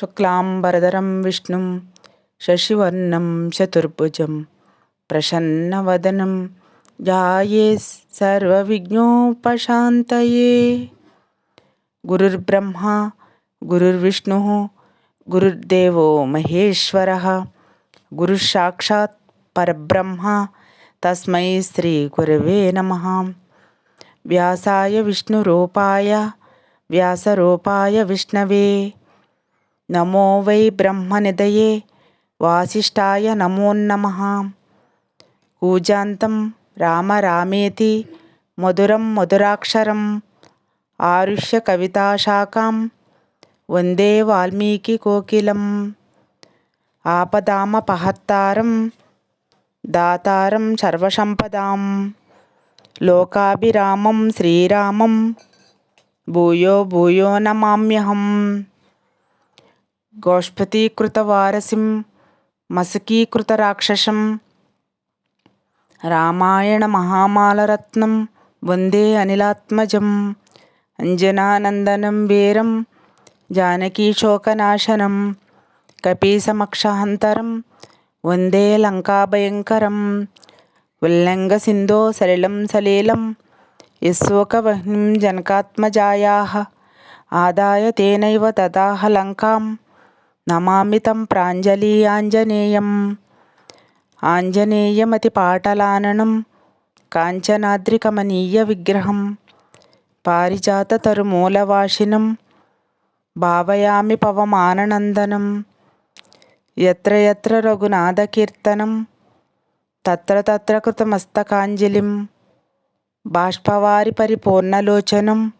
शुक्लाम्बरधरं विष्णुं शशिवर्णं चतुर्भुजं प्रसन्नवदनं ध्याये सर्वविघ्नोपशान्तये। गुरुर्ब्रह्मा गुरुर्विष्णुः गुरुर्देवो महेश्वरः गुरुसाक्षात् परब्रह्म तस्मै श्रीगुरवे नमः। व्यासाय विष्णुरूपाय व्यासरूपाय विष्णवे नमो वै ब्रह्मनिधये वासिष्ठाय नमोन्नमः पूजान्तं राम रामेति मधुरं मधुराक्षरम् आरुष्यकविताशाखां वन्दे वाल्मीकिकोकिलम् आपदामपहत्तारं दातारं सर्वसम्पदां लोकाभिरामं श्रीरामं भूयो भूयो नमाम्यहम्। गोष्पतीकृतवारसिं मसकीकृतराक्षसं रामायणमहामालरत्नं वन्दे अनिलात्मजम् अञ्जनानन्दनं वीरं जानकीशोकनाशनं कपीसमक्षहन्तरं वन्दे लङ्काभयङ्करं वल्लिङ्गसिन्धो सलिलं सलीलं यस्सोकवह्निं जनकात्मजायाः आदाय तेनैव तदाह लङ्काम्। నమామితం లంకాం ప్రాంజలి ఆంజనేయం. ఆంజనేయమతి పాటలాననం కాంచనాద్రికమనీయ విగ్రహం పారిజాత పారిజాతతరుమూలవాసినం భావయామి పవమానందనం ఎత్ర ఎత్ర రఘునాథకీర్తనం తత్ర తత్ర కృతమస్తకాంజలిం బాష్పవారి పరిపూర్ణలోచనం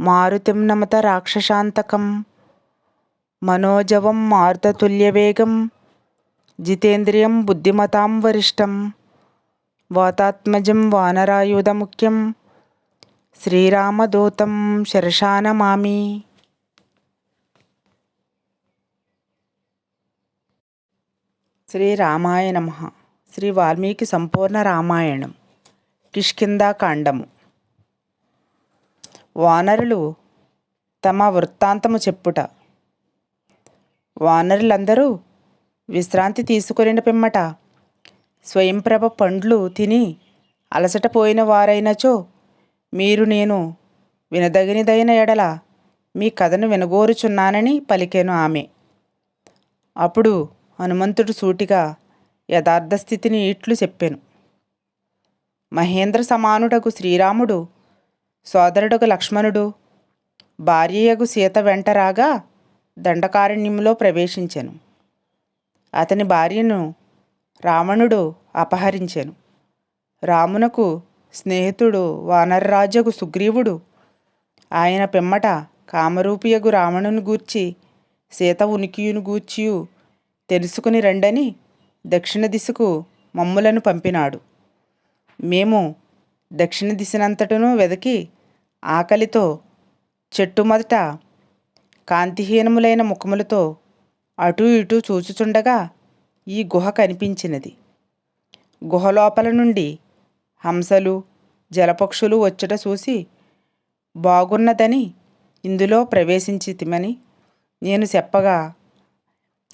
మారుతిం నమత రాక్షశాంతకం మనోజవం మారుతతుల్యవేగం జితేంద్రియం బుద్ధిమతాం వరిష్టం వాతాత్మజం వానరాయుధముఖ్యం శ్రీరామదూతం శరశానమామి శ్రీరామాయ నమ శ్రీ వాల్మీకి సంపూర్ణ రామాయణం కిష్కిందాకాండము వానరులు తమ వృత్తాంతము చెప్పుట వానరులందరూ విశ్రాంతి తీసుకుని పిమ్మట. స్వయంప్రభ పండ్లు తిని అలసట పోయిన వారైనచో మీరు నేను వినదగినదైన ఎడల మీ కథను వినగోరుచున్నానని పలికాను ఆమె. అప్పుడు హనుమంతుడు సూటిగా యథార్థ స్థితిని ఇట్లు చెప్పాను. మహేంద్ర సమానుడకు శ్రీరాముడు సోదరుడకు లక్ష్మణుడు భార్యయగు సీత వెంట రాగా దండకారణ్యంలో ప్రవేశించాను. అతని భార్యను రావణుడు అపహరించాను. రామునకు స్నేహితుడు వానరరాజకు సుగ్రీవుడు ఆయన పిమ్మట కామరూపియగు రావణుని గూర్చి సీత ఉనికియును గూర్చియు తెలుసుకుని రండని దక్షిణ దిశకు మమ్ములను పంపినాడు. మేము దక్షిణ దిశనంతటను వెదకి ఆకలితో చెట్టు మొదట కాంతిహీనములైన ముఖములతో అటూ ఇటూ చూచుచుండగా ఈ గుహ కనిపించినది. గుహలోపల నుండి హంసలు జలపక్షులు వచ్చట చూసి బాగున్నదని ఇందులో ప్రవేశించితిమని నేను చెప్పగా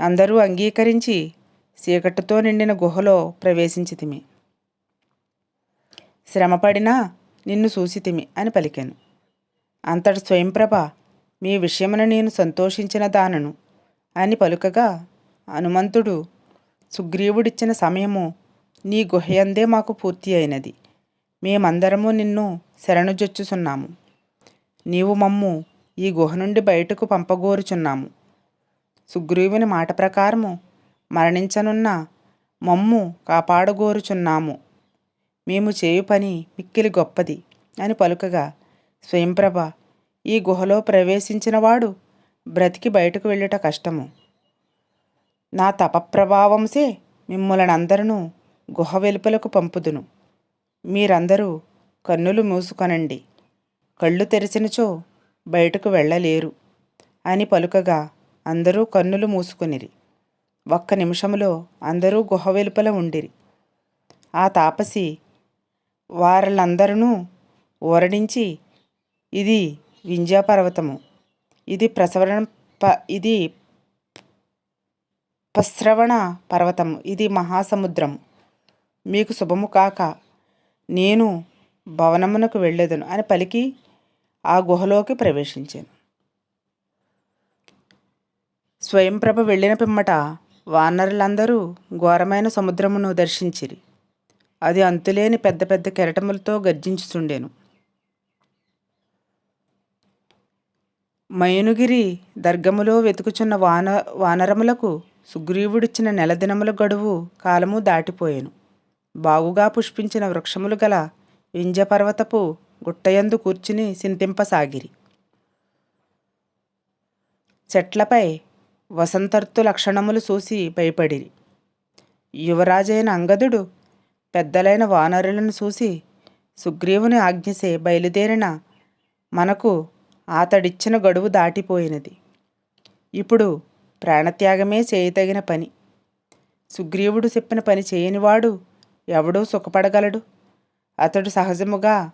అందరూ అంగీకరించి చీకటితో నిండిన గుహలో ప్రవేశించితిమి. శ్రమపడినా నిన్ను చూసితిమి అని పలికాను. అంతటి స్వయంప్రభ మీ విషయమున నేను సంతోషించిన దానను. అని పలుకగా హనుమంతుడు సుగ్రీవుడిచ్చిన సమయము నీ గుహయందే మాకు పూర్తి అయినది. మేమందరము నిన్ను శరణుజొచ్చుచున్నాము. నీవు మమ్ము ఈ గుహ నుండి బయటకు పంపగోరుచున్నాము. సుగ్రీవుని మాట ప్రకారము మరణించనున్న మమ్ము కాపాడగోరుచున్నాము. మేము చేయు పని మిక్కిలి గొప్పది. అని పలుకగా స్వయంప్రభ ఈ గుహలో ప్రవేశించినవాడు బ్రతికి బయటకు వెళ్ళుట కష్టము. నా తపప్రభావంసే మిమ్మలనందరూ గుహ వెలుపలకు పంపుదును. మీరందరూ కన్నులు మూసుకొనండి. కళ్ళు తెరిచినచో బయటకు వెళ్ళలేరు అని పలుకగా అందరూ కన్నులు మూసుకునిరి. ఒక్క నిమిషములో అందరూ గుహ వెలుపల ఉండిరి. ఆ తాపసి వారలందరూ ఊరడించి ఇది వింధ్యాపర్వతము ఇది ప్రసవరణ ప ఇది పశ్రవణ పర్వతము. ఇది మహాసముద్రం. మీకు శుభము కాక నేను భవనమునకు వెళ్ళేదను అని పలికి ఆ గుహలోకి ప్రవేశించాను. స్వయంప్రభ వెళ్ళిన పిమ్మట వానరులందరూ ఘోరమైన సముద్రమును దర్శించిరి. అది అంతులేని పెద్ద పెద్ద కెరటములతో గర్జించుచుండెను. మయునుగిరి దర్గములో వెతుకుచున్న వాన వానరములకు సుగ్రీవుడిచ్చిన నెల దినముల గడువు కాలము దాటిపోయెను. బాగుగా పుష్పించిన వృక్షములు గల వింజపర్వతపు గుట్టయందు కూర్చుని సింతింపసాగిరి. చెట్లపై వసంతర్తు లక్షణములు చూసి భయపడిరి. యువరాజైన అంగదుడు పెద్దలైన వానరులను చూసి సుగ్రీవుని ఆజ్ఞసే బయలుదేరిన మనకు అతడిచ్చిన గడువు దాటిపోయినది. ఇప్పుడు ప్రాణత్యాగమే చేయతగిన పని. సుగ్రీవుడు చెప్పిన పని చేయనివాడు ఎవడూ సుఖపడగలడు. అతడు సహజముగా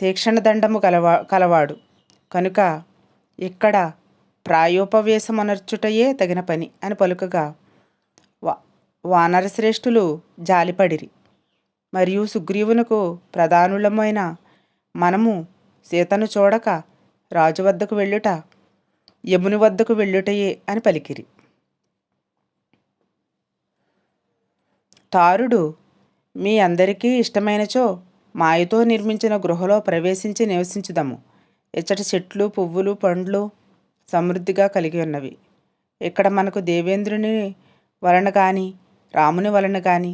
తీక్షణ దండము కలవా కలవాడు. కనుక ఇక్కడ ప్రాయోపవేశమనర్చుటయే తగిన పని అని పలుకగా వా వానరశ్రేష్ఠులు జాలిపడిరి. మరియు సుగ్రీవునకు ప్రధానులమైన మనము సీతను చూడక రాజు వద్దకు వెళ్ళుట యముని వద్దకు వెళ్ళుటయే అని పలికిరి. తారుడు మీ అందరికీ ఇష్టమైనచో మాయతో నిర్మించిన గృహలో ప్రవేశించి నివసించుదాము. ఇచ్చటి చెట్లు పువ్వులు పండ్లు సమృద్ధిగా కలిగి ఉన్నవి. ఇక్కడ మనకు దేవేంద్రుని వలన కానీ రాముని వలన కానీ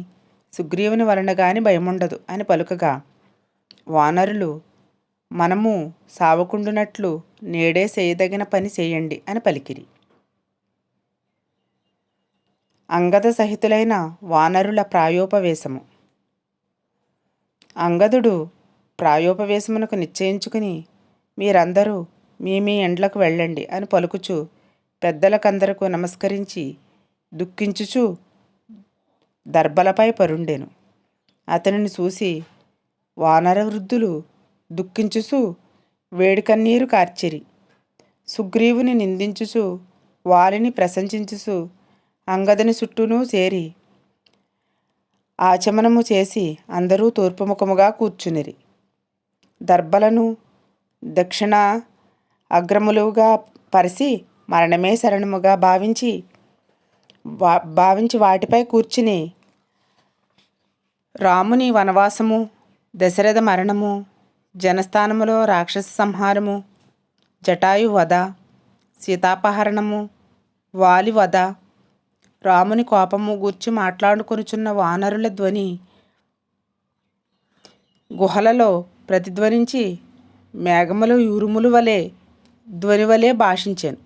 సుగ్రీవుని వలన కానీ భయముండదు అని పలుకగా వానరులు మనము సావకుండునట్లు నేడే చేయదగిన పని చేయండి అని పలికిరి. అంగద సహితులైన వానరుల ప్రాయోపవేశము. అంగదుడు ప్రాయోపవేశమునకు నిశ్చయించుకుని మీరందరూ మీ మీ ఎండ్లకు వెళ్ళండి అని పలుకుచు పెద్దలకందరకు నమస్కరించి దుఃఖించుచు దర్బలపై పరుండెను. అతనిని చూసి వానర వృద్ధులు దుఃఖించుచు వేడికన్నీరు కార్చిరి. సుగ్రీవుని నిందించుచు వాలిని ప్రశంసించుచు అంగదని చుట్టూను చేరి ఆచమనము చేసి అందరూ తూర్పుముఖముగా కూర్చునిరి. దర్బలను దక్షిణ అగ్రములుగా పరిసి మరణమే శరణముగా భావించి వా భావించి వాటిపై కూర్చుని రాముని వనవాసము దశరథ మరణము జనస్థానములో రాక్షస సంహారము జటాయు వధ సీతాపహరణము వాలి వధ రాముని కోపము గూర్చి మాట్లాడుకొనుచున్న వానరుల ధ్వని గుహలలో ప్రతిధ్వనించి మేఘములు ఉరుములు వలె ధ్వని వలె భాషించాను.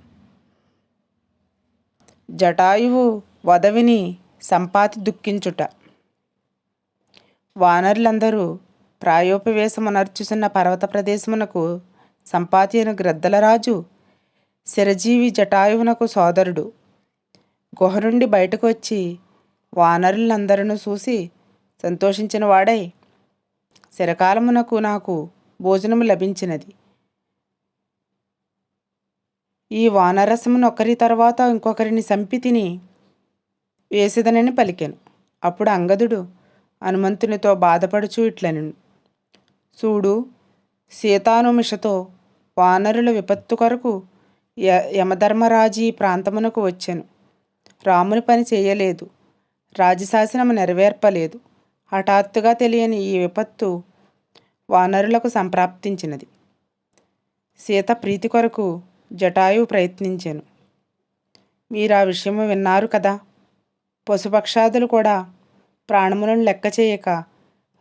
జటాయువు వదవిని సంపాతి దుఃఖించుట. వానరులందరూ ప్రాయోపవేశమునర్చుచున్న పర్వత ప్రదేశమునకు సంపాతి గ్రద్దలరాజు శిరజీవి జటాయువునకు సోదరుడు. గుహ నుండి బయటకు వచ్చి వానరులందరూ చూసి సంతోషించిన వాడై శిరకాలమునకు నాకు భోజనము లభించినది. ఈ వానరసమును ఒకరి తర్వాత ఇంకొకరిని సంపి తిని వేసేదనని పలికాను. అప్పుడు అంగదుడు హనుమంతునితో బాధపడుచు ఇట్లను చూడు సీతానుమిషతో వానరుల విపత్తు కొరకు య యమధర్మరాజీ ప్రాంతమునకు వచ్చాను. రాముని పని చేయలేదు. రాజశాసనము నెరవేర్పలేదు. హఠాత్తుగా తెలియని ఈ విపత్తు వానరులకు సంప్రాప్తించినది. సీత ప్రీతి కొరకు జటాయువు ప్రయత్నించాను. మీరు ఆ విషయము విన్నారు కదా? పశుపక్షాదులు కూడా ప్రాణములను లెక్క చేయక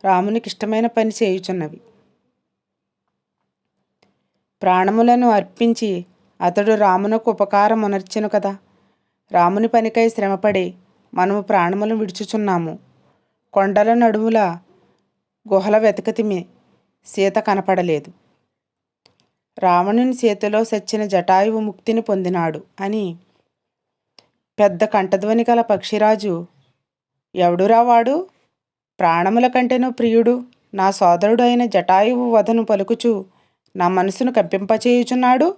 రామునికి ఇష్టమైన పని చేయుచున్నవి. ప్రాణములను అర్పించి అతడు రామునకు ఉపకారం ఉనర్చెను కదా. రాముని పనికై శ్రమపడి మనము ప్రాణములను విడుచుచున్నాము. కొండల నడుముల గుహల వెతకతిమి సీత కనపడలేదు. రావణుని చేతిలో సచ్చిన జటాయువు ముక్తిని పొందినాడు అని పెద్ద కంఠధ్వని గల పక్షిరాజు ఎవడురా వాడు? ప్రాణముల కంటేనూ ప్రియుడు. నా సోదరుడు అయిన జటాయువు వధను పలుకుచు నా మనసును కంపింపచేయుచున్నాడు.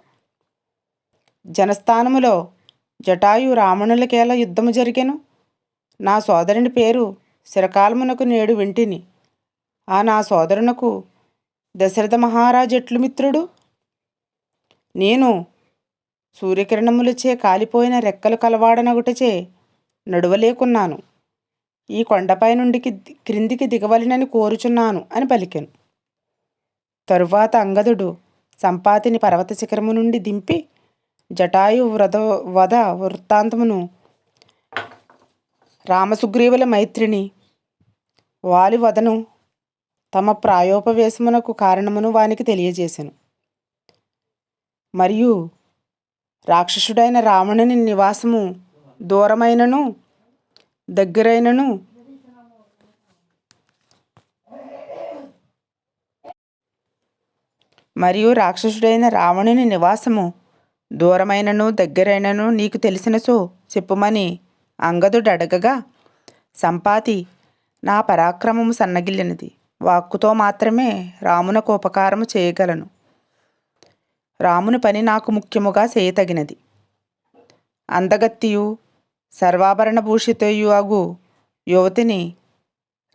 జనస్థానములో జటాయు రావణులకేల యుద్ధము జరిగెను. నా సోదరుని పేరు శిరకాలమునకు నేడు వింటిని. ఆ నా సోదరునకు దశరథ మహారాజు ఎట్లు మిత్రుడు? నేను సూర్యకిరణములచే కాలిపోయిన రెక్కలు కలవాడనగుటచే నడువలేకున్నాను. ఈ కొండపై నుండి క్రిందికి దిగవలనని కోరుచున్నాను అని పలికెను. తరువాత అంగదుడు సంపాతిని పర్వత శిఖరము నుండి దింపి జటాయు వ్రత వధ వృత్తాంతమును రామసుగ్రీవుల మైత్రిని వాలి వదను తమ ప్రాయోపవేశమునకు కారణమును వానికి తెలియజేశాను మరియు రాక్షసుడైన రావణుని నివాసము దూరమైనను దగ్గరైనను. మరియు రాక్షసుడైన రావణుని నివాసము. దూరమైనను దగ్గరైనను నీకు తెలిసినచో చెప్పుమని అంగదుడు అడగగా సంపాతి నా పరాక్రమము సన్నగిల్లినది. వాక్కుతో మాత్రమే రామునకు ఉపకారము చేయగలను. రాముని పని నాకు ముఖ్యముగా చేయతగినది. అందగత్తియు సర్వాభరణ భూషితయు యువతిని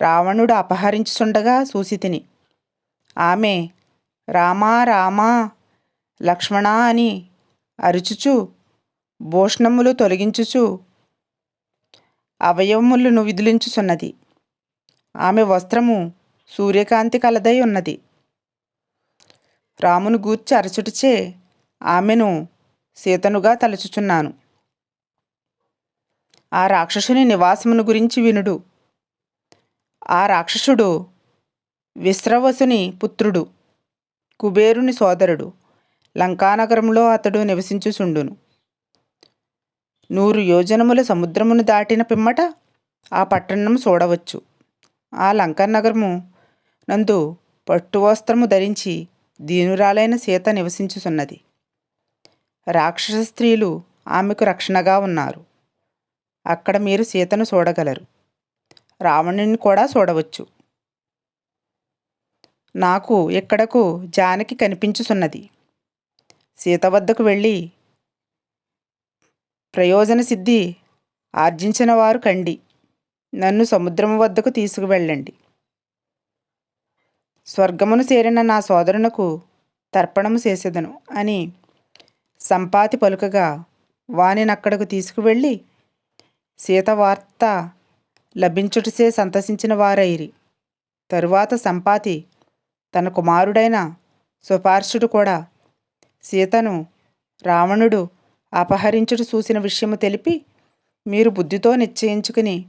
రావణుడు అపహరించుచుండగా సూసితిని ఆమె రామా రామా లక్ష్మణ అని అరుచుచు భూషణములు తొలగించుచు అవయవములను విదిలించుచున్నది. ఆమె వస్త్రము సూర్యకాంతి కలదై ఉన్నది. రామును గూర్చి అరచుటిచే ఆమెను సీతనుగా తలుచుచున్నాను. ఆ రాక్షసుని నివాసమును గురించి వినుడు. ఆ రాక్షసుడు విశ్రవసుని పుత్రుడు కుబేరుని సోదరుడు. లంకానగరంలో అతడు నివసించుచుండును. నూరు యోజనముల సముద్రమును దాటిన పిమ్మట ఆ పట్టణం చూడవచ్చు ఆ లంకానగరము నందు పట్టు వస్త్రము ధరించి దీనురాలైన సీత నివసించుచున్నది. రాక్షస స్త్రీలు ఆమెకు రక్షణగా ఉన్నారు. అక్కడ మీరు సీతను చూడగలరు. రావణుని కూడా చూడవచ్చు. నాకు ఇక్కడకు జానకి కనిపించుచున్నది. సీత వద్దకు వెళ్ళి ప్రయోజన సిద్ధి ఆర్జించిన వారు కండి. నన్ను సముద్రము వద్దకు తీసుకువెళ్ళండి. స్వర్గమును చేరిన నా సోదరునకు తర్పణము చేసేదను అని సంపాతి పలుకగా వానినక్కడకు తీసుకువెళ్ళి సీత వార్త లభించుటసే సంతసించిన వారైరి. తరువాత సంపాతి తన కుమారుడైన సుపార్షుడు కూడా సీతను రావణుడు అపహరించుడు చూసిన విషయము తెలిపి మీరు బుద్ధితో నిశ్చయించుకుని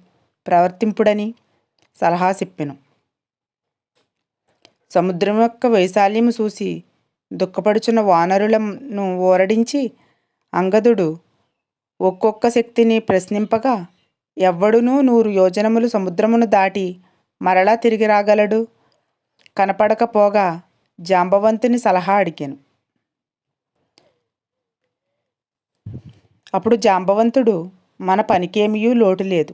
ప్రవర్తింపుడని సలహా చెప్పెను. సముద్రం యొక్క వైశాల్యము చూసి దుఃఖపడుచున్న వానరులను ఓరడించి అంగదుడు ఒక్కొక్క శక్తిని ప్రశ్నింపగా ఎవ్వడునూ నూరు యోజనములు సముద్రమును దాటి మరలా తిరిగి రాగలడు కనపడకపోగా జాంబవంతుని సలహా అడిగాను. అప్పుడు జాంబవంతుడు మన పనికేమీయూ లోటు లేదు.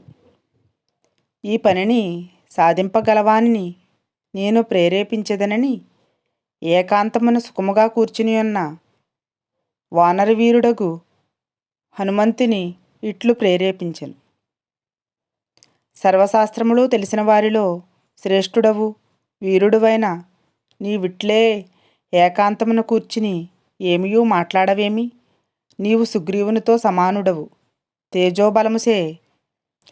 ఈ పనిని సాధింపగలవాని నేను ప్రేరేపించదనని ఏకాంతమున సుఖముగా కూర్చుని ఉన్న వానరవీరుడగు హనుమంతుని ఇట్లు ప్రేరేపించను. సర్వశాస్త్రములు తెలిసిన వారిలో శ్రేష్ఠుడవు వీరుడువైన నీ విట్లే ఏకాంతమున కూర్చుని ఏమియూ మాట్లాడవేమి? నీవు సుగ్రీవునితో సమానుడవు తేజోబలముసే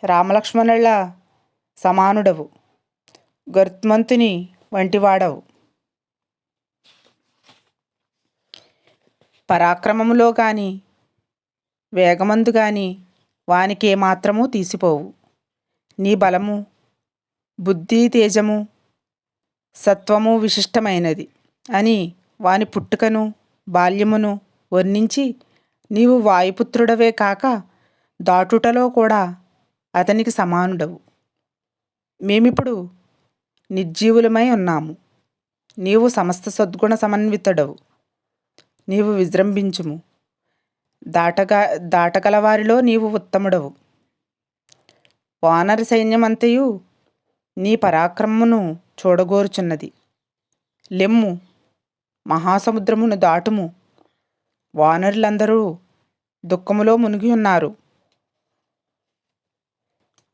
రామలక్ష్మణుల సమానుడవు గర్త్మంతుని వంటివాడవు. పరాక్రమములో కానీ వేగమందు గాని వానికి మాత్రము తీసిపోవు. నీ బలము బుద్ధి తేజము సత్వము విశిష్టమైనది అని వాని పుట్టుకను బాల్యమును వర్ణించి నీవు వాయుపుత్రుడవే కాక దాటుటలో కూడా అతనికి సమానుడవు. మేమిప్పుడు నిర్జీవులమై ఉన్నాము. నీవు సమస్త సద్గుణ సమన్వితుడవు. నీవు విజృంభించుము. దాటగా దాటగలవారిలో నీవు ఉత్తముడవు. వానర సైన్యమంతయు నీ పరాక్రమమును చూడగోరుచున్నది. లెమ్ము మహాసముద్రమును దాటుము. వానరులందరూ దుఃఖములో మునిగి ఉన్నారు.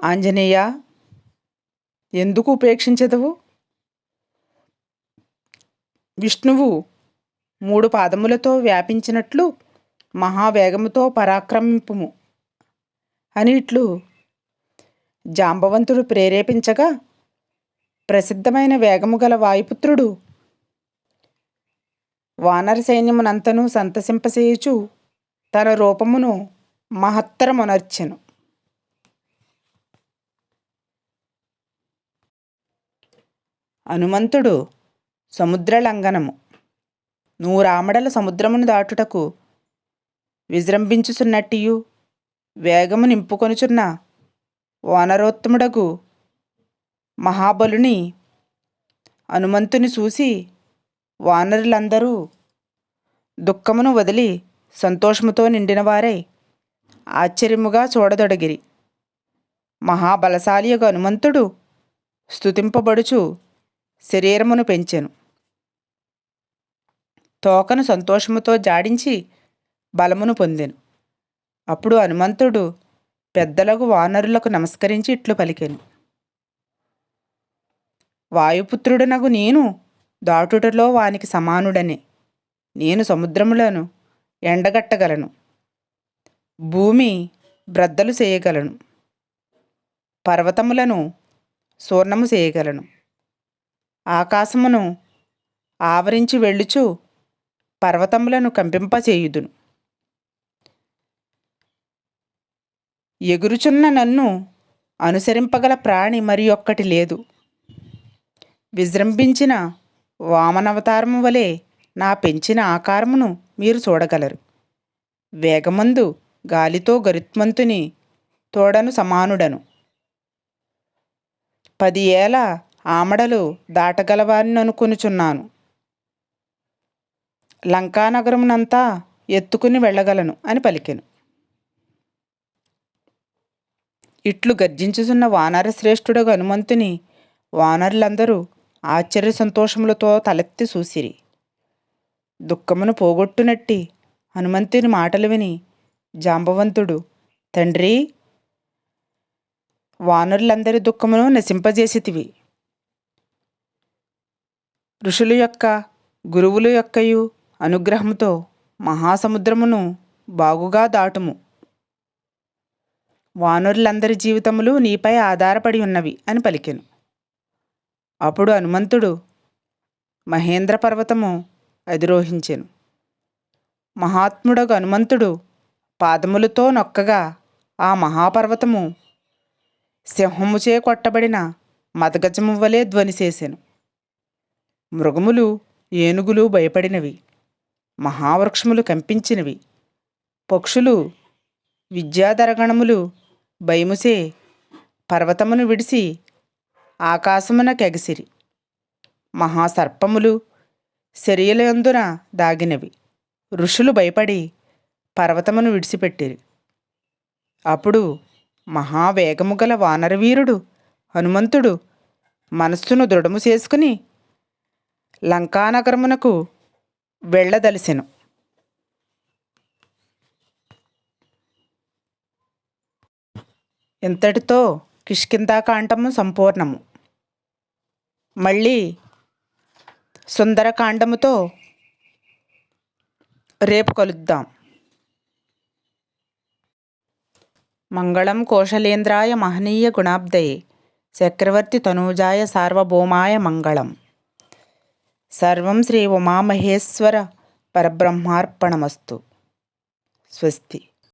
ఆంజనేయ ఎందుకు ఉపేక్షించదవు? విష్ణువు మూడు పాదములతో వ్యాపించినట్లు మహావేగముతో పరాక్రమింపుము. అని ఇట్లు జాంబవంతుడు ప్రేరేపించగా ప్రసిద్ధమైన వేగము గల వాయుపుత్రుడు వానర సైన్యమునంతను సంతసింపసేయుచు తన రూపమును మహత్తరమునర్చెను. హనుమంతుడు సముద్ర లంఘనము నూరామడల సముద్రమును దాటుటకు విజృంభించుచున్నట్టియు. వేగము నింపుకొనుచున్న వానరోత్తముడగు మహాబలుని హనుమంతుని చూసి వానరులందరూ దుఃఖమును వదిలి సంతోషముతో నిండినవారై ఆశ్చర్యముగా చూడదొడగిరి. మహాబలశాలియగు హనుమంతుడు స్తుతింపబడుచు శరీరమును పెంచెను. తోకను సంతోషముతో జాడించి బలమును పొందెను. అప్పుడు హనుమంతుడు పెద్దలకు వానరులకు నమస్కరించి ఇట్లు పలికెను. వాయుపుత్రుడనగు నేను దాటుటలో వానికి సమానుడనే. నేను సముద్రములను ఎండగట్టగలను. భూమి బ్రద్దలు చేయగలను. పర్వతములను సూర్ణము చేయగలను. ఆకాశమును ఆవరించి వెళ్ళుచు పర్వతములను కంపింపచేయుదును. ఎగురుచున్న నన్ను అనుసరింపగల ప్రాణి మరి ఒక్కటి లేదు. విజృంభించిన వామనవతారము వలె నా పెంచిన ఆకారమును మీరు చూడగలరు. వేగమందు గాలితో గరుత్మంతుని తోడను సమానుడను. పది ఏళ్ళ ఆమడలు దాటగలవారిని అనుకునుచున్నాను. లంకానగరమునంతా ఎత్తుకుని వెళ్ళగలను అని పలికెను. ఇట్లు గర్జించుచున్న వానర శ్రేష్ఠుడగు హనుమంతుని వానరులందరూ ఆశ్చర్య సంతోషములతో తలెత్తి చూసిరి. దుఃఖమును పోగొట్టునట్టి హనుమంతుని మాటలు విని జాంబవంతుడు తండ్రి వానరులందరి దుఃఖమును నశింపజేసితివి. ఋషుల యొక్క గురువుల యొక్కయు అనుగ్రహముతో మహాసముద్రమును బాగుగా దాటుము. వానరులందరి జీవితములు నీపై ఆధారపడి ఉన్నవి అని పలికెను. అప్పుడు హనుమంతుడు మహేంద్ర పర్వతము అధిరోహించెను. మహాత్ముడగు హనుమంతుడు పాదములతో నొక్కగా ఆ మహాపర్వతము సింహముచే కొట్టబడిన మదగజము వలె ధ్వని మృగములు ఏనుగులు భయపడినవి. మహావృక్షములు కంపించినవి. పక్షులు విద్యాధరగణములు భయముసే పర్వతమును విడిసి ఆకాశమునకెగసిరి మహాసర్పములు శరీరయందున దాగినవి. ఋషులు భయపడి పర్వతమును విడిచిపెట్టిరి అప్పుడు మహావేగము గల వానరవీరుడు హనుమంతుడు మనస్సును దృఢము చేసుకుని లంకానగరమునకు వెళ్ళదలిసెను. ఇంతటితో కిష్కిందాకాండము సంపూర్ణము. మళ్ళీ సుందరకాండముతో రేపు కలుద్దాం. మంగళం కోశలేంద్రాయ మహనీయ గుణాబ్దయే. చక్రవర్తి తనూజాయ సార్వభౌమాయ మంగళం. సర్వం శ్రీ ఉమామహేశ్వర పరబ్రహ్మార్పణమస్తు. స్వస్తి.